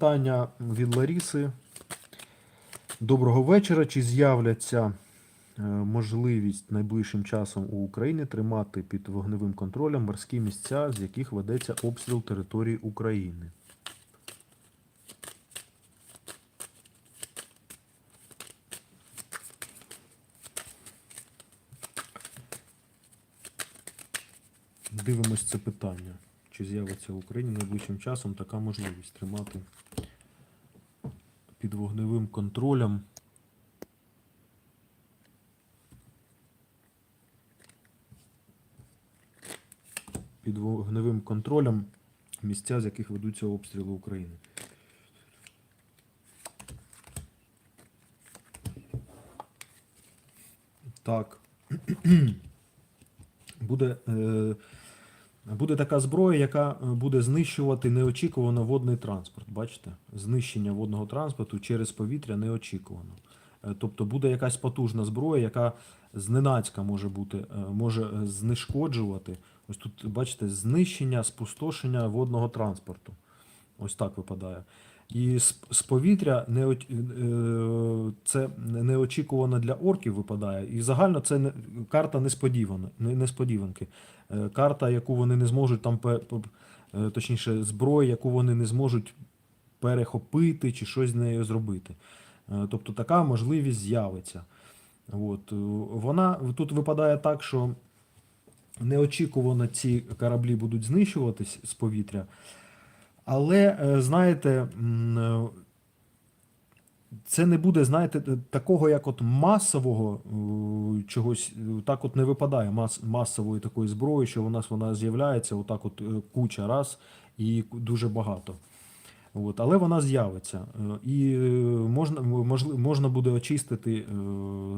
питання від Ларіси. Доброго вечора. Чи з'являться е, можливість найближчим часом у Україні тримати під вогневим контролем морські місця, з яких ведеться обстріл території України? Дивимось це питання. Чи з'явиться в Україні найближчим часом така можливість тримати під вогневим контролем під вогневим контролем місця, з яких ведуться обстріли України. Так. Буде, е, буде така зброя, яка е, буде знищувати неочікувано водний транспорт. Бачите? Знищення водного транспорту через повітря неочікувано. Е, Тобто буде якась потужна зброя, яка зненацька може бути, е, може знешкоджувати. Ось тут, бачите, знищення, спустошення водного транспорту. Ось так випадає. І з, повітря не, е, це неочікувано для орків випадає. І загально це не, карта несподіванки. Е, Карта, яку вони не зможуть там, е, точніше, зброя, яку вони не зможуть перехопити чи щось з нею зробити. Тобто така можливість з'явиться. От. Вона тут випадає так, що неочікувано ці кораблі будуть знищуватись з повітря. Але, е, знаєте, е, це не буде, знаєте, такого, як от масового е, чогось, так от не випадає мас, масової такої зброї, що у нас вона з'являється, отак от куча раз і дуже багато. От, але вона з'явиться. І можна, можна буде очистити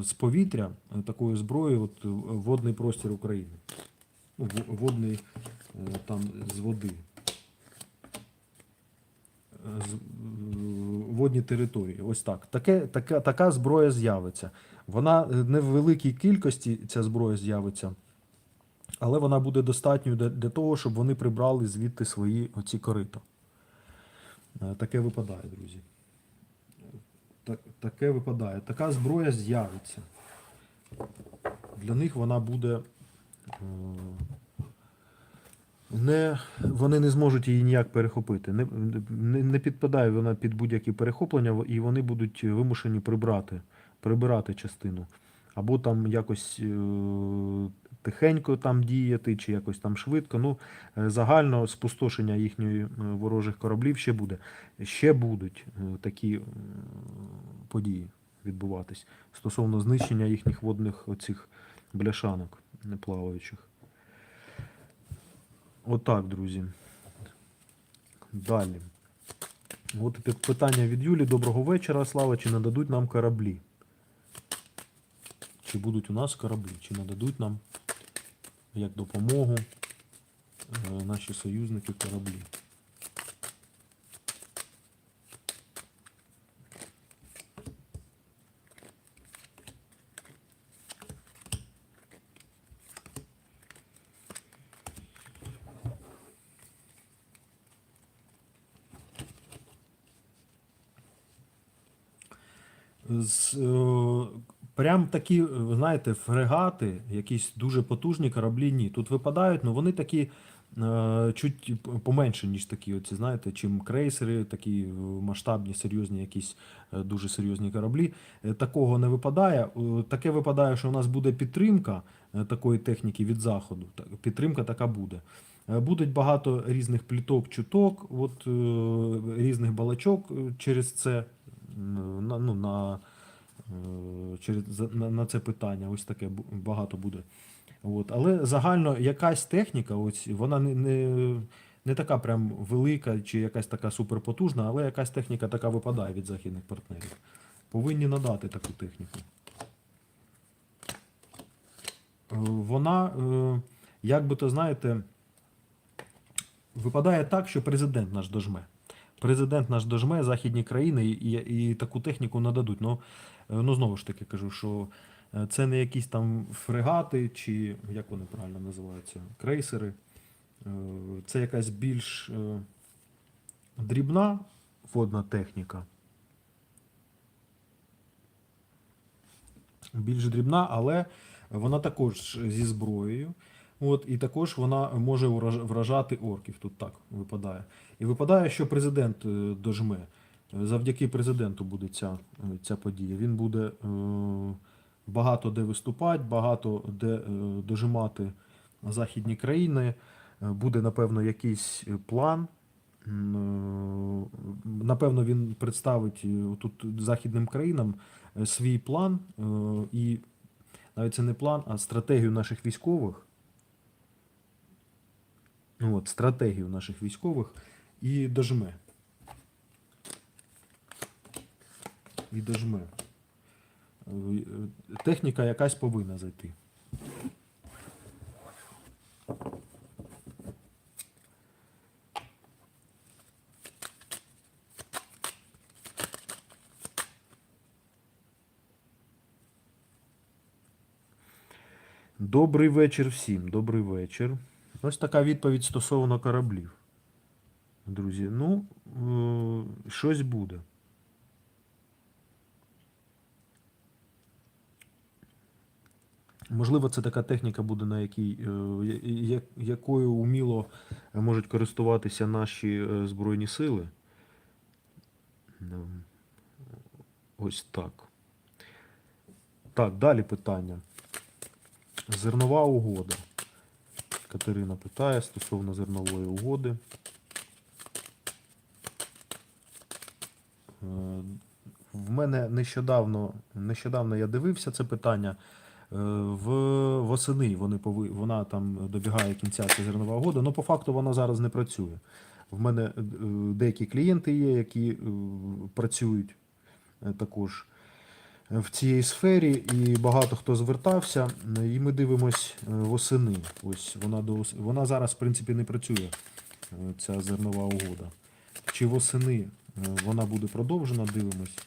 з повітря такою зброєю от, водний простір України. Ну, Водний там з води. Е, е, Водні території. Ось так. Таке, така, така зброя з'явиться. Вона е, не в великій кількості ця зброя з'явиться, але вона буде достатньою для, для того, щоб вони прибрали звідти свої оці корита. Е, Таке випадає, друзі. Так, таке випадає. Така зброя з'явиться. Для них вона буде. Не, вони не зможуть її ніяк перехопити. Не, не, не підпадає вона під будь-які перехоплення, і вони будуть вимушені прибрати, прибирати частину. Або там якось е, тихенько там діяти, чи якось там швидко. Ну, е, загально спустошення їхньої е, ворожих кораблів ще буде. Ще будуть е, такі події відбуватись стосовно знищення їхніх водних оцих бляшанок неплаваючих. Отак, друзі. Далі. От питання від Юлі. Доброго вечора. Слава, чи нададуть нам кораблі? Чи будуть у нас кораблі? Чи нададуть нам як допомогу е, наші союзники кораблі? З, е, прям такі, знаєте, фрегати, якісь дуже потужні кораблі, ні. Тут випадають, але вони такі е, чуть поменше, ніж такі, оці, знаєте, чим крейсери, такі е, масштабні, серйозні, якісь дуже серйозні кораблі. Такого не випадає. Таке випадає, що у нас буде підтримка такої техніки від заходу. Підтримка така буде. Будуть багато різних пліток, чуток, от, різних балачок через це на, ну, на, е, через, на, на це питання. Ось таке багато буде. От. Але загально якась техніка, ось, вона не, не, не така прям велика чи якась така суперпотужна, але якась техніка така випадає від західних партнерів. Повинні надати таку техніку. Е, Вона, е, як би то знаєте, випадає так, що президент наш дожме. Президент наш дожме західні країни і, і, таку техніку нададуть. Ну, е, ну знову ж таки кажу, що е, це не якісь там фрегати, чи як вони правильно називаються, крейсери. Е, Це якась більш дрібна водна техніка. Більш дрібна, але вона також зі зброєю. От, і також вона може вражати орків. Тут так випадає. І випадає, що президент е, дожме. Е, Завдяки президенту буде ця, е, ця подія. Він буде багато де виступати, багато де дожимати західні країни. Буде, напевно, якийсь план. Напевно, він представить тут західним країнам свій план, і навіть це не план, а стратегію наших військових. От, стратегію наших військових і дожме. І дожме. Е, е, Техніка якась повинна зайти. Добрий вечір всім. Добрий вечір. Ось така відповідь стосовно кораблів. Друзі, ну, щось буде. Можливо, це така техніка буде, на якій, е, якою уміло можуть користуватися наші е, Збройні сили. Ось так. Так, далі питання. Зернова угода. Катерина питає стосовно зернової угоди. В мене нещодавно, нещодавно я дивився це питання. Е, В восени вони пови, вона там добігає кінця ця зернова угода, але по факту вона зараз не працює. В мене е, деякі клієнти є, які е, працюють також в цій сфері, і багато хто звертався. І ми дивимось восени. Ось вона до вона зараз, в принципі, не працює, ця зернова угода. Чи восени вона буде продовжена, дивимось.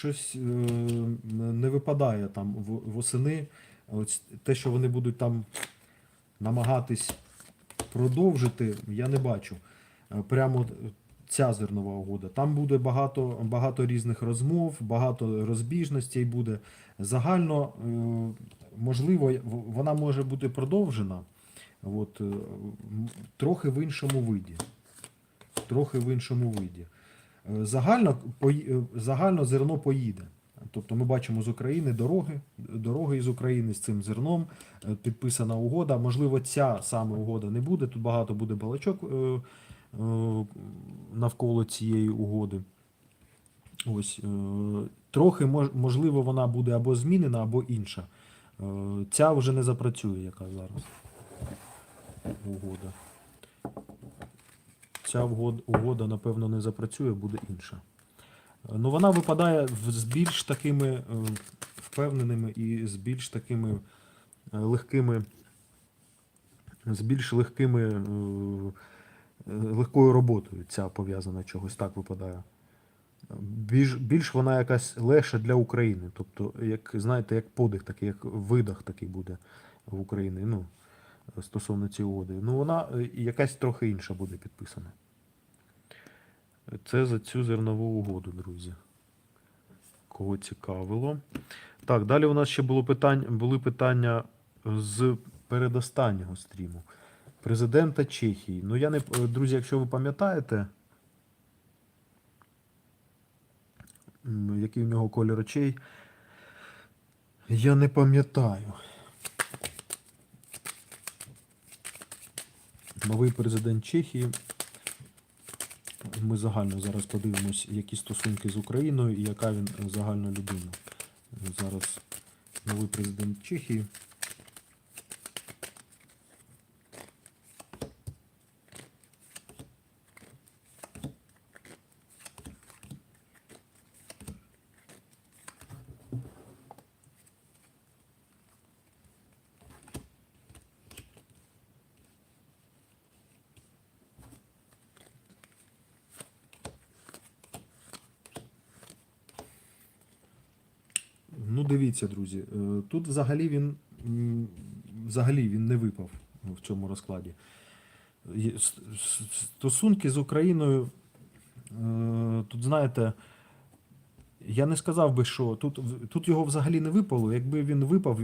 Щось е, не випадає там восени. Ось те, що вони будуть там намагатись продовжити, я не бачу. Е, Прямо ця зернова угода. Там буде багато, багато різних розмов, багато розбіжностей буде. Загально, е, можливо, вона може бути продовжена. От, трохи в іншому виді. Трохи в іншому виді. Загально, е, загально зерно поїде. Тобто ми бачимо з України дороги, дороги із України з цим зерном, е, підписана угода. Можливо, ця саме угода не буде. Тут багато буде балачок е, навколо цієї угоди. Ось, трохи можливо, вона буде або змінена, або інша. Ця вже не запрацює, яка зараз угода. Ця угода, напевно, не запрацює, буде інша. Ну, вона випадає з більш такими е, впевненими і з більш такими е, легкими, з більш легкими, е, легкою роботою ця пов'язана чогось так випадає. Більш, більш вона якась легша для України. Тобто, як, знаєте, як подих такий, як видих такий буде в Україні. Ну, стосовно цієї угоди. Ну, вона е, якась трохи інша буде підписана. Це за цю зернову угоду, друзі. Кого цікавило. Так, далі у нас ще було питання, були питання з передостаннього стріму. Президента Чехії. Ну, я не друзі, якщо ви пам'ятаєте, який в нього колір очей, я не пам'ятаю. Новий президент Чехії. Ми загально зараз подивимось, які стосунки з Україною і яка він загальна людина. Зараз новий президент Чехії. Дивіться, друзі, е, тут взагалі він взагалі він не випав в цьому розкладі. Стосунки з Україною, е, тут знаєте, я не сказав би, що тут, тут його взагалі не випало. Якби він випав,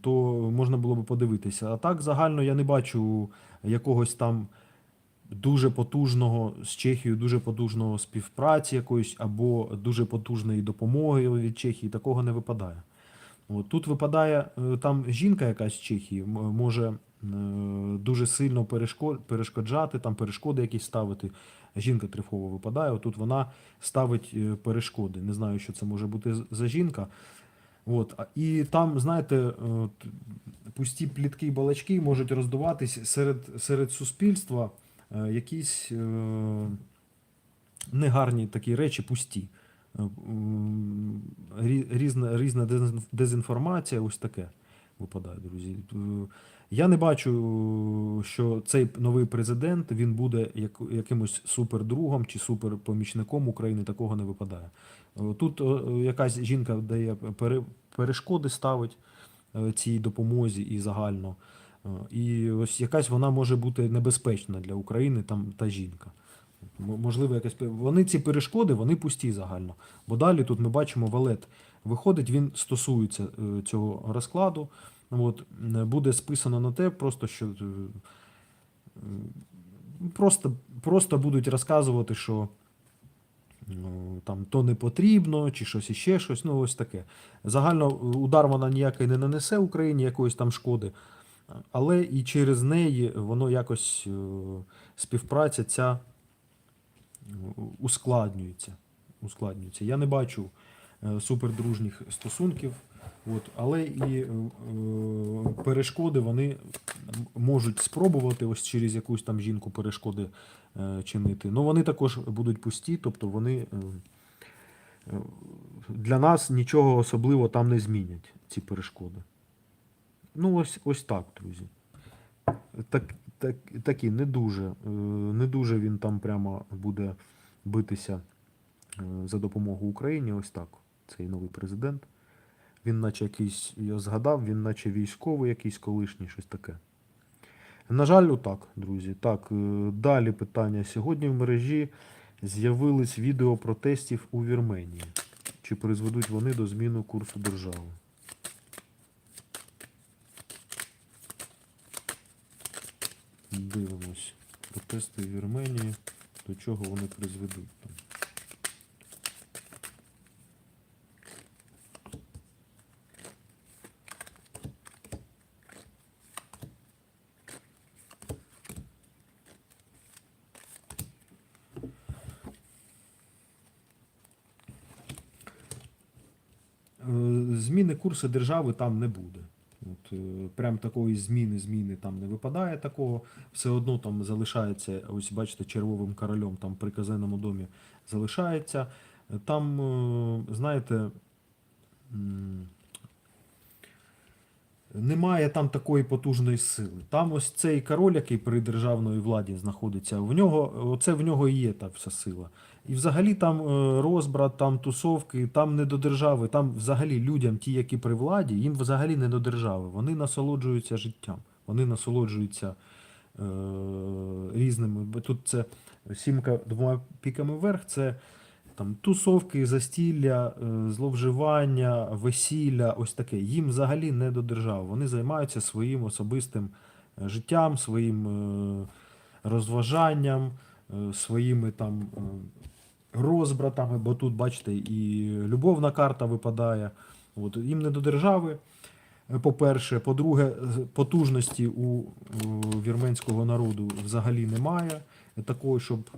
то можна було б подивитися. А так загально я не бачу якогось там дуже потужного з Чехією, дуже потужного співпраці якоїсь, або дуже потужної допомоги від Чехії. Такого не випадає. От, тут випадає е, там жінка якась з Чехії, може е, дуже сильно перешко- перешкоджати, там перешкоди якісь ставити. Жінка трифова випадає, отут вона ставить е, перешкоди. Не знаю, що це може бути за жінка. От. І там, знаєте, пусті плітки і балачки можуть роздуватись серед, серед суспільства якісь е, негарні такі речі пусті. Е, Різна, різна дезінформація, ось таке випадає, друзі. Е, Я не бачу, що цей новий президент він буде якимось супердругом чи суперпомічником України. Такого не випадає. Е, Тут е, якась жінка дає пере- перешкоди ставить е, цій допомозі і загально. Е, І ось якась вона може бути небезпечна для України, там та жінка. Можливо, якась вони ці перешкоди, вони пусті загально. Бо далі тут ми бачимо валет виходить, він стосується е, цього розкладу. От, буде списано на те, просто що е, просто, просто будуть розказувати, що ну, там то не потрібно, чи щось іще щось. Ну, ось таке. Загально е, удар вона ніякий не нанесе Україні якоїсь там шкоди, але і через неї воно якось е, співпраця ця е, ускладнюється. ускладнюється. Я не бачу е, супердружніх стосунків, от, але і перешкоди вони можуть спробувати ось через якусь там жінку перешкоди чинити. Ну вони також будуть пусті, тобто вони для нас нічого особливо там не змінять, ці перешкоди. Ну, ось, ось так, друзі. Так, так, такі не дуже, е, не дуже він там прямо буде битися е, за допомогу Україні. Ось так. Цей новий президент. Він, наче якийсь, я згадав, він наче військовий, якийсь колишній, щось таке. На жаль, отак, друзі. Так, е, далі питання. Сьогодні в мережі з'явились відео протестів у Вірменії. Чи призведуть вони до зміни курсу держави? Дивимось. Протести в Вірменії. До чого вони призведуть там? Е, Зміни курсу держави там не буде. От, е, прям такої зміни, зміни там не випадає такого. Все одно там залишається, ось бачите, червовим королем там при казенному домі залишається. Е, Там, е, знаєте, немає там такої потужної сили. Там ось цей король, який при державної владі знаходиться, в нього, оце в нього і є та вся сила. І взагалі там е, розбрат, там тусовки, там не до держави, там взагалі людям, ті, які при владі, їм взагалі не до держави. Вони насолоджуються життям, вони насолоджуються е, різними. Тут це сімка двома піками вверх, це там тусовки, застілля, е, зловживання, весілля, ось таке. Їм взагалі не до держави. Вони займаються своїм особистим е, життям, своїм е, розважанням, своїми там е, розбратами, бо тут, бачите, і любовна карта випадає. От, їм не до держави. е, По-перше, по-друге, потужності у вірменського народу взагалі немає такої, щоб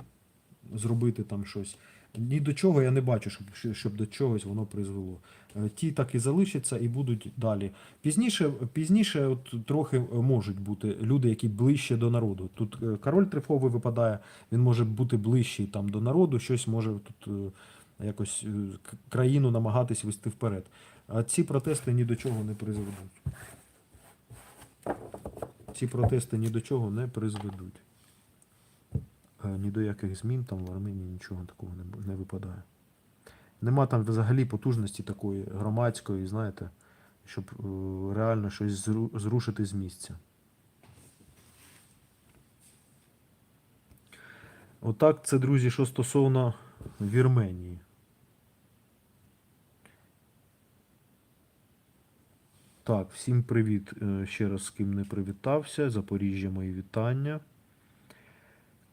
зробити там щось. Ні до чого я не бачу, щоб, щоб до чогось воно призвело. Е, Ті так і залишаться і будуть далі. Пізніше, пізніше от, трохи е, можуть бути люди, які ближче до народу. Тут е, король трифовий випадає, він може бути ближчий там до народу, щось може тут якось країну намагатись вести вперед. А ці протести ні до чого не призведуть. Ці протести ні до чого не призведуть. Е, Ні до яких змін там в Арменії нічого такого не, не випадає. Нема там взагалі потужності такої громадської, знаєте, щоб е, реально щось зрушити з місця. Отак, це, друзі, що стосовно Вірменії. Так, всім привіт. е, Ще раз з ким не привітався. Запоріжжя, мої вітання.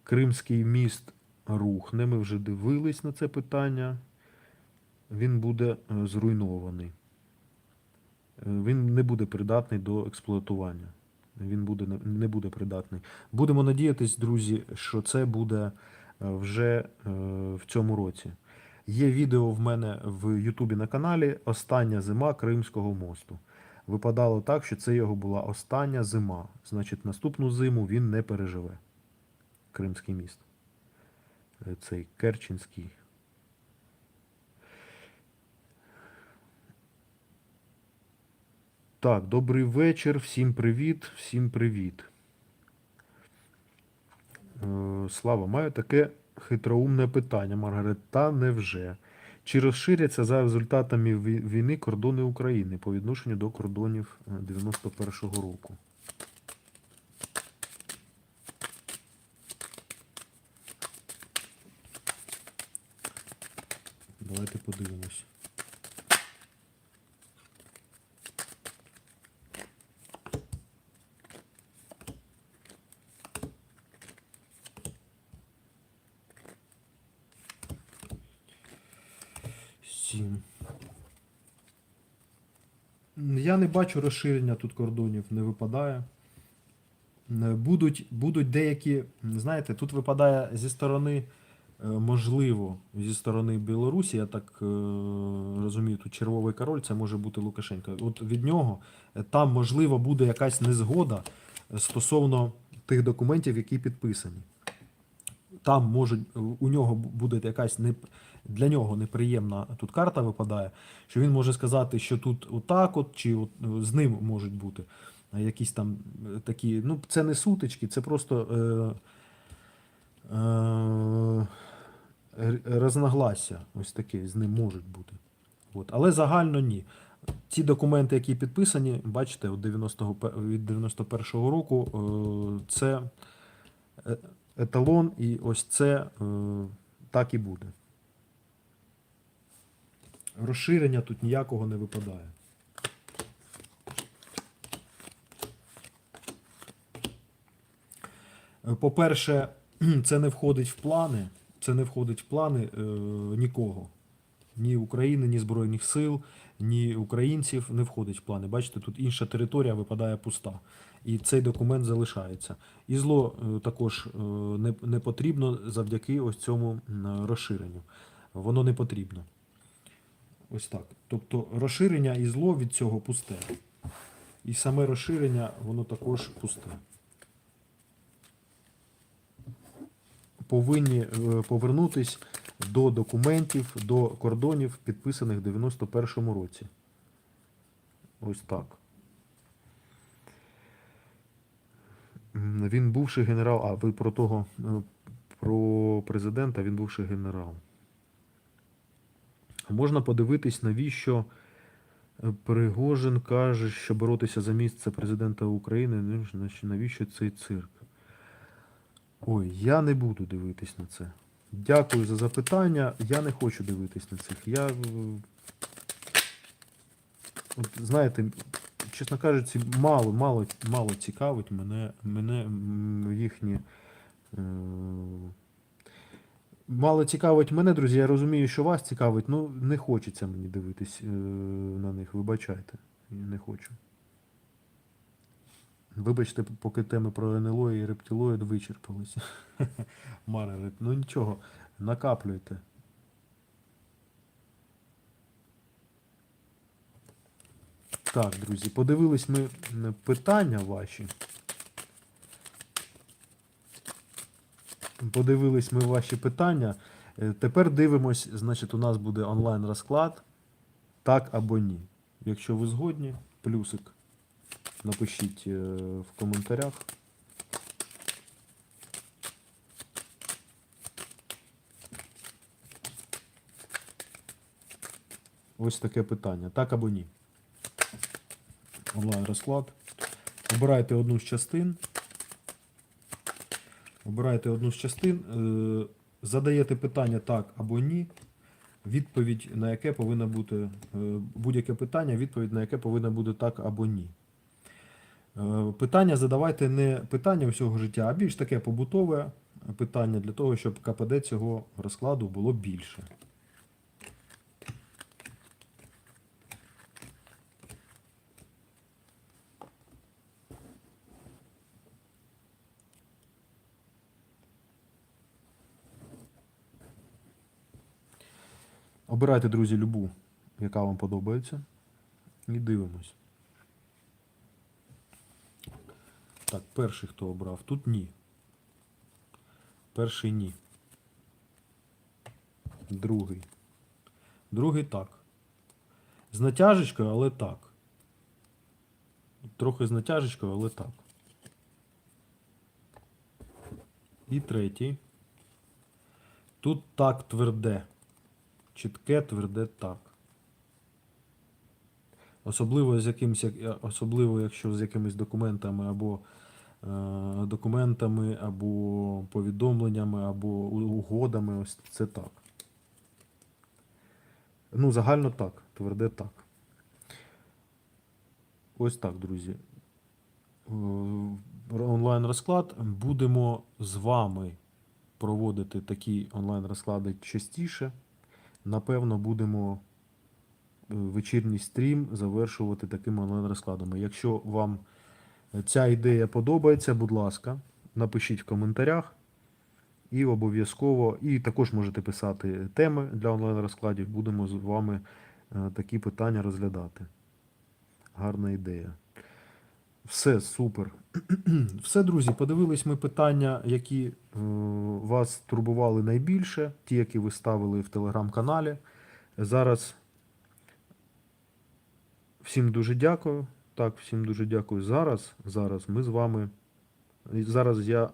Кримський міст рухне. Ми вже дивились на це питання. Він буде е, зруйнований. Е, Він не буде придатний до експлуатування. Він буде, не- буде придатний. Будемо надіятись, друзі, що це буде е, вже в цьому році. Є відео в мене в Ютубі на каналі Остання зима Кримського мосту. Випадало так, що це його була остання зима. Значить, наступну зиму він не переживе. Кримський міст. Е, Цей Керченський. Так, добрий вечір, всім привіт, всім привіт. Е, Слава, маю таке хитроумне питання, Маргарет. Та невже? Чи розширяться за результатами війни кордони України по відношенню до кордонів е, 91-го року? Давайте подивимось. Я не бачу розширення тут кордонів, не випадає. Е, Будуть, будуть деякі, знаєте, тут випадає зі сторони, можливо, зі сторони Білорусі, я так е, розумію, тут червовий король, це може бути Лукашенко. От від нього е, там, можливо, буде якась незгода е, стосовно тих документів, які підписані. Там можуть, у нього буде якась не, для нього неприємна тут карта випадає, що він може сказати, що тут отак, от, чи от, е, з ним можуть бути е, якісь там е, такі. Ну, це не сутички, це просто е, е, р- розногласся ось таке з ним можуть бути. От. Але загально ні. Ті документи, які підписані, бачите, від 91-го року, е, це е, еталон, і ось це е, так і буде. Розширення тут ніякого не випадає. По-перше, це не входить в плани. Це не входить в плани е, нікого. Ні України, ні Збройних сил, ні українців не входить в плани. Бачите, тут інша територія випадає пуста. І цей документ залишається. І зло е, також е, не, не потрібно завдяки ось цьому розширенню. Воно не потрібно. Ось так. Тобто розширення і зло від цього пусте. І саме розширення, воно також пусте. Повинні е, повернутись до документів, до кордонів, підписаних в 91-му році. Ось так. Він бувший генерал. А, ви про того, е, про президента, він бувший генерал. Можна подивитись, навіщо е, Пригожин каже, що боротися за місце президента України, ну, навіщо цей цирк? Ой, я не буду дивитись на це. Дякую за запитання. Я не хочу дивитись на цих. Я. е, От, знаєте, чесно кажучи, мало, мало, мало цікавить мене, мене їхні. Е, Мало цікавить мене, друзі. Я розумію, що вас цікавить, ну не хочеться мені дивитись е, на них. Вибачайте. Не хочу. Вибачте, поки теми про НЛО і рептилоїд вичерпалися. Маргарет, ну нічого, накаплюйте. Так, друзі, подивились ми питання ваші. Подивились ми ваші питання. Е, Тепер дивимось, значить, у нас буде онлайн розклад. Так або ні. Якщо ви згодні, плюсик напишіть е, в коментарях. ось таке питання: так або ні. Онлайн розклад. Обирайте одну з частин. Обирайте одну з частин, е, задаєте питання так або ні. Відповідь на яке повинна бути е, будь-яке питання, відповідь на яке повинна бути так або ні. Е, Питання задавайте не питання всього життя, а більш таке побутове питання для того, щоб КПД цього розкладу було більше. Обирайте, друзі, любу, яка вам подобається. І дивимось. Так, перший хто обрав? Тут ні. Перший ні. Другий. Другий так. З натяжечкою, але так. Трохи з натяжечкою, але так. І третій. Тут так тверде. Чітке, тверде так. Особливо з якимсь, як- особливо якщо з якимись документами або документами, або повідомленнями, або угодами, ось це так. Ну, загально так, тверде так. Ось так, друзі. Е, Онлайн розклад. Будемо з вами проводити такі онлайн розклади частіше. Напевно, будемо е, вечірній стрім завершувати такими онлайн розкладами. Якщо вам ця ідея подобається, будь ласка, напишіть в коментарях. І обов'язково, і також можете писати теми для онлайн розкладів. Будемо з вами е, такі питання розглядати. Гарна ідея. Все, супер. Все, друзі, подивились ми питання, які е, вас турбували найбільше, ті, які ви ставили в телеграм-каналі. Зараз всім дуже дякую. Так, всім дуже дякую. Зараз, зараз ми з вами. Зараз я